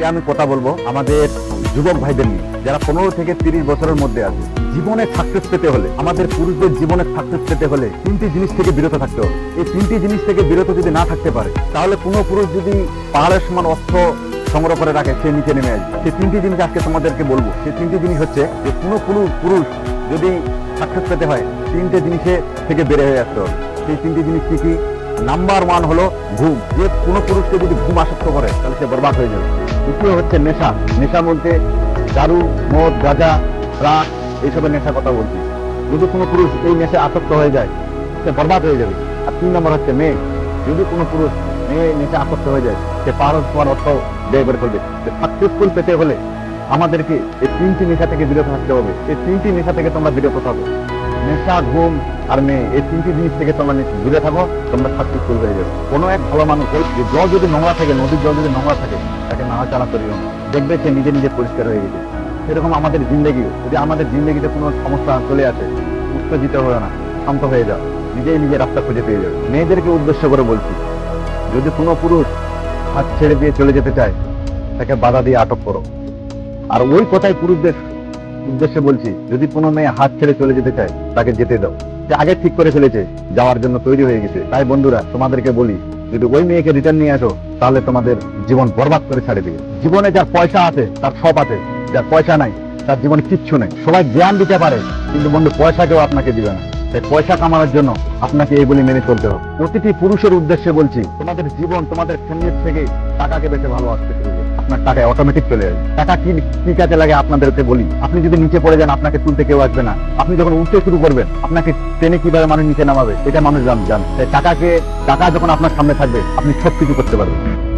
আজকে আমি কথা বলব আমাদের যুবক ভাইদের নিয়ে, যারা পনেরো থেকে তিরিশ বছরের মধ্যে আছে। জীবনে সাকসেস পেতে হলে, আমাদের পুরুষদের জীবনে সাকসেস পেতে হলে তিনটি জিনিস থেকে বিরত থাকতে হবে। এই তিনটি জিনিস থেকে বিরত যদি না থাকতে পারে, তাহলে কোনো পুরুষ যদি পাহাড়ের সমান অস্ত্র সংগ্রহ করে রাখে, সে নিচে নেমে আসবে। সেই তিনটি জিনিস আজকে তোমাদেরকে বলব। সেই তিনটি জিনিস হচ্ছে যে কোনো পুরুষ পুরুষ যদি সাকসেস পেতে হয়, তিনটে জিনিসে থেকে বেড়ে হয়ে আসতে হবে। সেই তিনটি জিনিস কি কি? নাম্বার ওয়ান হলো ঘুম। যে কোনো পুরুষকে যদি ঘুম আসক্ত করে, তাহলে সে বরবাদ হয়ে যাবে। দ্বিতীয় হচ্ছে নেশা। নেশা বলতে দারু, মদ, গাঁজা, রাগ, এইসবের নেশা কথা বলছি। যদি কোনো পুরুষ এই নেশে আসক্ত হয়ে যায়, সে বরবাদ হয়ে যাবে। আর তিন নম্বর হচ্ছে মেয়ে। যদি কোনো পুরুষ মেয়ে নেশে আসক্ত হয়ে যায়, সে পারো তোমার অর্থ ব্যয় করে ফেলবে। সাকসেসফুল পেতে হলে আমাদেরকে এই তিনটি নেশা থেকে বিরত থাকতে হবে। এই তিনটি নেশা থেকে তোমরা বিরত থাকো। নেশা, ঘুম আর মেয়ে, এই তিনটি জিনিস থেকে তোমরা দূরে থাকো, তোমরা সাকসেসফুল হয়ে যাবে। কোনো এক ভালো মানুষ যে জল যদি নোংরা থাকে, নদীর জল যদি নোংরা থাকে, তাকে নাড়াচাড়া করিও না। দেখবে সে নিজে নিজে পরিষ্কার হয়ে গেছে। সেরকম আমাদের জিন্দগিও। যদি আমাদের জিন্দগিতে কোনো সমস্যা চলে আসে, উত্তেজিত হবে না, শান্ত হয়ে যাও। নিজেই নিজে রাস্তা খুঁজে পেয়ে যাবে। মেয়েদেরকে উদ্দেশ্য করে বলছি, যদি কোনো পুরুষ হাত ছেড়ে দিয়ে চলে যেতে চায়, তাকে বাধা দিয়ে আটক করো। আর ওই কথাই পুরুষদের উদ্দেশ্যে বলছি, যদি কোনো মেয়ে হাত ছেড়ে চলে যেতে চায়, তাকে যেতে দাও। সে আগে ঠিক করে ফেলেছে, যাওয়ার জন্য তৈরি হয়ে গেছে। তাই বন্ধুরা, তোমাদেরকে বলি, যদি ওই মেয়েকে রিটার্ন নিয়ে আসো, তাহলে তোমাদের জীবন বরবাদ করে ছাড়ে দিবে। জীবনে যার পয়সা আছে, তার সব আছে। যার পয়সা নাই, তার জীবনে কিচ্ছু নেই। সবাই জ্ঞান দিতে পারে, কিন্তু বন্ধু, পয়সা কেউ আপনাকে দিবে না। তাই পয়সা কামানোর জন্য আপনাকে এইগুলি মেনে চলতে হবে। প্রতিটি পুরুষের উদ্দেশ্যে বলছি, তোমাদের জীবন তোমাদের ফ্যামিলির থেকে টাকাকে বেশি ভালোবাসতে শুরু করবে। আপনার টাকায় অটোমেটিক চলে যাবে টাকা কি কি কাজে লাগে আপনাদেরকে বলি? আপনি যদি নিচে পড়ে যান, আপনাকে তুলতে কেউ আসবে না। আপনি যখন উঠতে শুরু করবেন, আপনাকে ট্রেনে কীভাবে মানুষ নিচে নামাবে, এটা মানুষ জান জান। টাকাকে টাকা যখন আপনার সামনে থাকবে, আপনি সব কিছু করতে পারবেন।